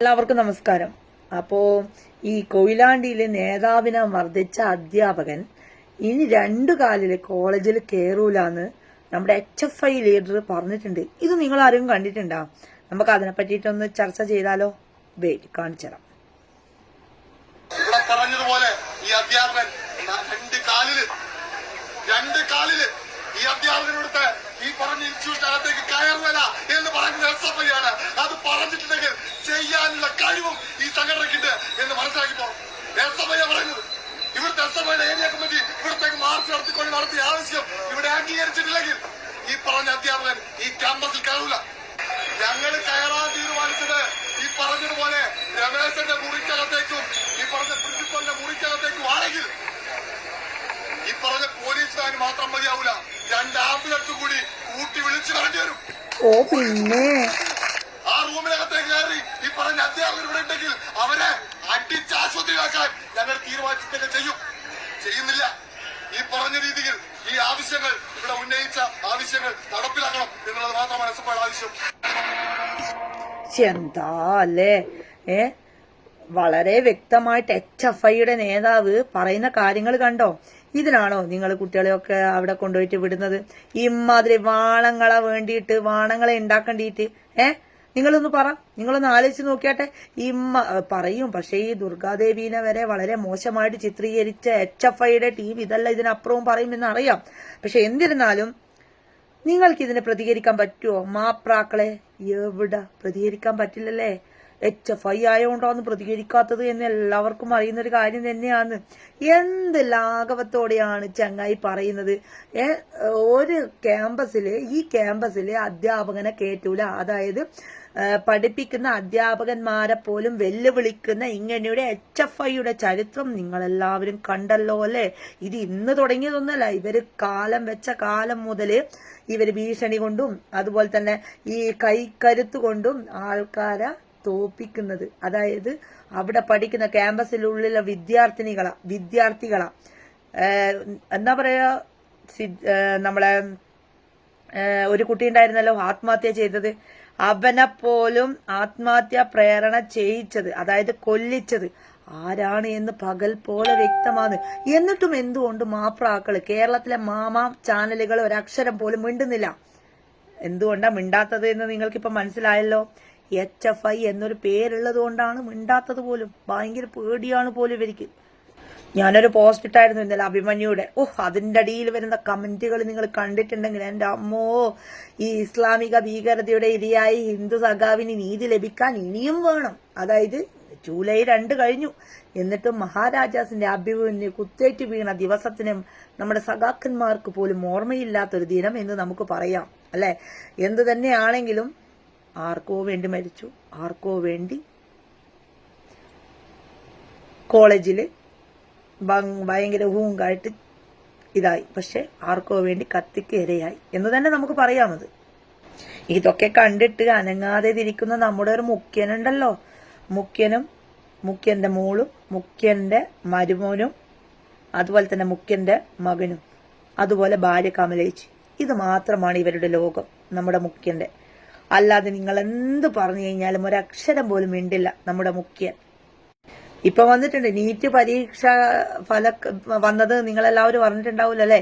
എല്ലാവർക്കും നമസ്കാരം. അപ്പോ ഈ കൊയിലാണ്ടിയിലെ നേതാവിനെ മർദ്ദിച്ച അധ്യാപകൻ ഇനി രണ്ടു കാലിൽ കോളേജിൽ കേറൂലാന്ന് നമ്മുടെ എച്ച് എഫ് ഐ ലീഡർ പറഞ്ഞിട്ടുണ്ട്. ഇത് നിങ്ങൾ ആരും കണ്ടിട്ടുണ്ടോ? നമുക്ക് അതിനെ പറ്റിയിട്ടൊന്ന് ചർച്ച ചെയ്താലോ? വെയിറ്റ് കാണിച്ചുതരാം പറഞ്ഞതുപോലെ ഈ അധ്യാപകൻ രണ്ട് കാലിൽ രണ്ട് കാലിൽ ഈ അധ്യാപകനോടുത്ത് ഈ പറഞ്ഞ ഇൻസ്റ്റിറ്റ്യൂട്ടിനകത്തേക്ക് കയറുവല എന്ന് പറയുന്നത് എസ് എഫ് ഐ ആണ്. അത് പറഞ്ഞിട്ടുണ്ടെങ്കിൽ ചെയ്യാനുള്ള കഴിവും ഈ സംഘടനയ്ക്കുണ്ട് എന്ന് മനസ്സിലാക്കിപ്പോ എസ് എഫ് ഐ പറയുന്നത് ഇവിടുത്തെ എസ് എഫ് ഐയുടെ ഏരിയ കമ്മിറ്റി ഇവിടത്തേക്ക് നടത്തിക്കൊണ്ട് നടത്തിയ ആവശ്യം ഇവിടെ അംഗീകരിച്ചിട്ടില്ലെങ്കിൽ ഈ പറഞ്ഞ അധ്യാപകൻ ഈ ക്യാമ്പസിൽ കയറൂല. ഞങ്ങൾ കയറാൻ തീരുമാനിച്ചത് ഈ പറഞ്ഞതുപോലെ രമേശന്റെ മുറിക്കകത്തേക്കും ഈ പറഞ്ഞ പ്രിൻസിപ്പലിന്റെ മുറിക്കകത്തേക്കും ആണെങ്കിൽ ഈ പറഞ്ഞ പോലീസ് വാൻ മാത്രം മതിയാവൂല. രണ്ട് ആംബുലൻസ് കൂടി കൂട്ടി വിളിച്ചു കളഞ്ഞു വരും. ഓ പിന്നെ. ആ റൂമിനകത്തേക്ക് കയറി ഈ പറഞ്ഞ അധ്യാപകർ ഇവിടെ ഉണ്ടെങ്കിൽ അവരെ അടിച്ച് ആശുപത്രിയിലാക്കാൻ ഞങ്ങൾ തീരുമാനിച്ചിട്ടൊക്കെ ചെയ്യും. ചെയ്യുന്നില്ല. പറഞ്ഞ രീതിയിൽ ഈ ആവശ്യങ്ങൾ ഇവിടെ ഉന്നയിച്ച ആവശ്യങ്ങൾ നടപ്പിലാക്കണം എന്നുള്ളത് മാത്രമാണ് എസ് ആവശ്യം. എന്താ അല്ലേ ഏ? വളരെ വ്യക്തമായിട്ട് എച്ച് എഫ് ഐയുടെ നേതാവ് പറയുന്ന കാര്യങ്ങൾ കണ്ടോ? ഇതിനാണോ നിങ്ങൾ കുട്ടികളെയൊക്കെ അവിടെ കൊണ്ടുപോയിട്ട് വിടുന്നത്? ഇമാതിരി വാണങ്ങളെ വേണ്ടിയിട്ട് വാണങ്ങളെ ഉണ്ടാക്കേണ്ടിയിട്ട് ഏ? നിങ്ങളൊന്ന് പറ. നിങ്ങളൊന്ന് ആലോചിച്ച് നോക്കിയാട്ടെ. ഇമ്മ പറയും പക്ഷേ ഈ ദുർഗാദേവീനെ വരെ വളരെ മോശമായിട്ട് ചിത്രീകരിച്ച എച്ച് എഫ് ഐയുടെ ടീം ഇതല്ല ഇതിനപ്പുറവും പറയുമെന്ന് അറിയാം പക്ഷെ എന്നിരുന്നാലും നിങ്ങൾക്ക് ഇതിനെ പ്രതികരിക്കാൻ പറ്റുമോ മാപ്രാക്കളെ എവിടെ പ്രതികരിക്കാൻ പറ്റില്ലല്ലേ? എച്ച് എഫ് ഐ ആയതുകൊണ്ടാണ് പ്രതികരിക്കാത്തത് എന്ന് എല്ലാവർക്കും അറിയുന്ന ഒരു കാര്യം തന്നെയാണ്. എന്ത് ലാഘവത്തോടെയാണ് ചങ്ങായി പറയുന്നത്? ഒരു ക്യാമ്പസിൽ ഈ ക്യാമ്പസിൽ അധ്യാപകനെ കേറ്റൂല. അതായത് പഠിപ്പിക്കുന്ന അധ്യാപകന്മാരെ പോലും വെല്ലുവിളിക്കുന്ന ഇങ്ങനെയുടെ എച്ച് എഫ് ഐയുടെ ചരിത്രം നിങ്ങളെല്ലാവരും കണ്ടല്ലോ അല്ലെ? ഇത് ഇന്ന് തുടങ്ങിയതൊന്നല്ല. ഇവർ കാലം വെച്ച കാലം മുതൽ ഇവർ ഭീഷണി കൊണ്ടും അതുപോലെ തന്നെ ഈ കൈക്കരുത്ത് കൊണ്ടും ആൾക്കാരെ തോപ്പിക്കുന്നത്. അതായത് അവിടെ പഠിക്കുന്ന ക്യാമ്പസിലുള്ള വിദ്യാർത്ഥിനികളാ വിദ്യാർത്ഥികളാ. എന്താ പറയാ നമ്മളെ ഒരു കുട്ടി ഉണ്ടായിരുന്നല്ലോ ആത്മഹത്യ ചെയ്തത്. അവനെ പോലും ആത്മഹത്യ പ്രേരണ ചെയ്യിച്ചത് അതായത് കൊല്ലിച്ചത്. ആരാണ് എന്ന് പകൽ പോലെ വ്യക്തമാണ്. എന്നിട്ടും എന്തുകൊണ്ട് മാപ്രാക്കൾ കേരളത്തിലെ മാമാ ചാനലുകൾ ഒരക്ഷരം പോലും മിണ്ടുന്നില്ല? എന്തുകൊണ്ടാണ് മിണ്ടാത്തത് എന്ന് നിങ്ങൾക്കിപ്പോ മനസ്സിലായല്ലോ? എച്ച് എഫ് ഐ എന്നൊരു പേരുള്ളത് കൊണ്ടാണ് മിണ്ടാത്തത് പോലും. ഭയങ്കര പേടിയാണ് പോലും ഇവർക്ക്. ഞാനൊരു പോസ്റ്റ് ഇട്ടായിരുന്നു ഇന്നലെ അഭിമന്യുടെ. ഓഹ് അതിന്റെ അടിയിൽ വരുന്ന കമന്റുകൾ നിങ്ങൾ കണ്ടിട്ടുണ്ടെങ്കിൽ എന്റെ അമ്മോ ഈ ഇസ്ലാമിക ഭീകരതയുടെ ഇരയായി ഹിന്ദു സഖാവിന് നീതി ലഭിക്കാൻ ഇനിയും വേണം. അതായത് ജൂലൈ രണ്ട് കഴിഞ്ഞു. എന്നിട്ടും മഹാരാജാസിന്റെ അഭിമുഖിന് കുത്തേറ്റ് വീണ ദിവസത്തിനും നമ്മുടെ സഖാക്കന്മാർക്ക് പോലും ഓർമ്മയില്ലാത്തൊരു ദിനം എന്ന് നമുക്ക് പറയാം. അല്ലെ? എന്തു തന്നെയാണെങ്കിലും ആർക്കോ വേണ്ടി മരിച്ചു ആർക്കോ വേണ്ടി കോളേജിൽ ഭയങ്കര ഹൂങ്കായിട്ട് ഇതായി. പക്ഷെ ആർക്കോ വേണ്ടി കത്തിക്ക് ഇരയായി എന്ന് തന്നെ നമുക്ക് പറയാമത്. ഇതൊക്കെ കണ്ടിട്ട് അനങ്ങാതെ തിരിക്കുന്ന നമ്മുടെ ഒരു മുഖ്യനുണ്ടല്ലോ. മുഖ്യനും മുഖ്യന്റെ മോളും മുഖ്യന്റെ മരുമോനും അതുപോലെ തന്നെ മുഖ്യന്റെ മകനും അതുപോലെ ഭാര്യ കമലേച്ചി. ഇത് മാത്രമാണ് ഇവരുടെ ലോകം നമ്മുടെ മുഖ്യന്റെ. അല്ലാതെ നിങ്ങൾ എന്ത് പറഞ്ഞു കഴിഞ്ഞാലും ഒരക്ഷരം പോലും മിണ്ടില്ല നമ്മുടെ മുഖ്യൻ. ഇപ്പൊ വന്നിട്ടുണ്ട് നീറ്റ് പരീക്ഷ ഫല വന്നത് നിങ്ങൾ എല്ലാവരും പറഞ്ഞിട്ടുണ്ടാവില്ല അല്ലെ?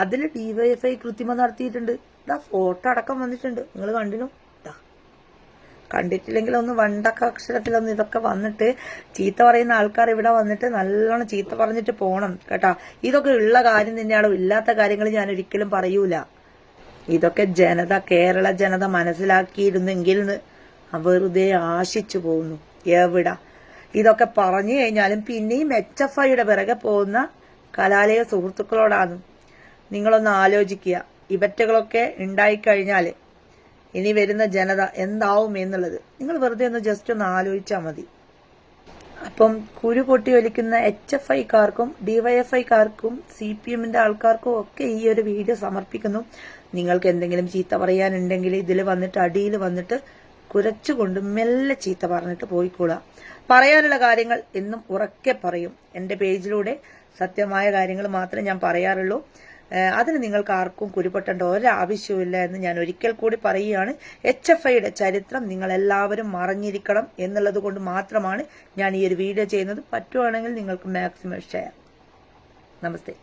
അതിൽ ഡിവൈഎഫ്ഐ കൃത്രിമം നടത്തിയിട്ടുണ്ട്. ഇതാ ഫോട്ടോ അടക്കം വന്നിട്ടുണ്ട്. നിങ്ങൾ കണ്ടിനു. കണ്ടിട്ടില്ലെങ്കിൽ ഒന്ന് വണ്ടക്ക അക്ഷരത്തിലൊന്ന് ഇതൊക്കെ വന്നിട്ട് ചീത്ത പറയുന്ന ആൾക്കാർ ഇവിടെ വന്നിട്ട് നല്ലോണം ചീത്ത പറഞ്ഞിട്ട് പോണം കേട്ടാ. ഇതൊക്കെ ഉള്ള കാര്യം തന്നെയാണ്? ഇല്ലാത്ത കാര്യങ്ങൾ ഞാൻ ഒരിക്കലും പറയൂല. ഇതൊക്കെ ജനത കേരള ജനത മനസ്സിലാക്കിയിരുന്നെങ്കിൽ ന്ന് വെറുതെ ആശിച്ചു പോകുന്നു എവിട? ഇതൊക്കെ പറഞ്ഞു കഴിഞ്ഞാലും പിന്നെയും എച്ച് എഫ് ഐയുടെ പിറകെ പോകുന്ന കലാലയ സുഹൃത്തുക്കളോടാണ്. നിങ്ങളൊന്ന് ആലോചിക്കുക. ഇവറ്റകളൊക്കെ ഉണ്ടായിക്കഴിഞ്ഞാൽ ഇനി വരുന്ന ജനത എന്താവും എന്നുള്ളത്. നിങ്ങൾ വെറുതെ ഒന്ന് ജസ്റ്റ് ഒന്ന് ആലോചിച്ചാൽ മതി. അപ്പം കുരു പൊട്ടി ഒലിക്കുന്ന എച്ച് എഫ് ഐക്കാർക്കും ഡിവൈഎഫ്ഐക്കാർക്കും സി പി എമ്മിന്റെ ആൾക്കാർക്കും ഒക്കെ ഈ ഒരു വീഡിയോ സമർപ്പിക്കുന്നു. നിങ്ങൾക്ക് എന്തെങ്കിലും ചീത്ത പറയാനുണ്ടെങ്കിൽ ഇതിൽ വന്നിട്ട് അടിയിൽ വന്നിട്ട് കുരച്ചുകൊണ്ട് മെല്ലെ ചീത്ത പറഞ്ഞിട്ട് പോയിക്കൂടാ പറയാനുള്ള കാര്യങ്ങൾ എന്നും ഉറക്കെ പറയും. എന്റെ പേജിലൂടെ സത്യമായ കാര്യങ്ങൾ മാത്രമേ ഞാൻ പറയാറുള്ളൂ. അതിന് നിങ്ങൾക്ക് ആർക്കും കുരുപൊട്ടേണ്ട ഒരാവശ്യവുമില്ല എന്ന് ഞാൻ ഒരിക്കൽ കൂടി പറയുകയാണ്. എച്ച് എഫ് ഐയുടെ ചരിത്രം നിങ്ങൾ എല്ലാവരും മറിഞ്ഞിരിക്കണം എന്നുള്ളത് കൊണ്ട് മാത്രമാണ് ഞാൻ ഈ ഒരു വീഡിയോ ചെയ്യുന്നത്. പറ്റുവാണെങ്കിൽ നിങ്ങൾക്ക് മാക്സിമം ഷെയർ നമസ്തേ.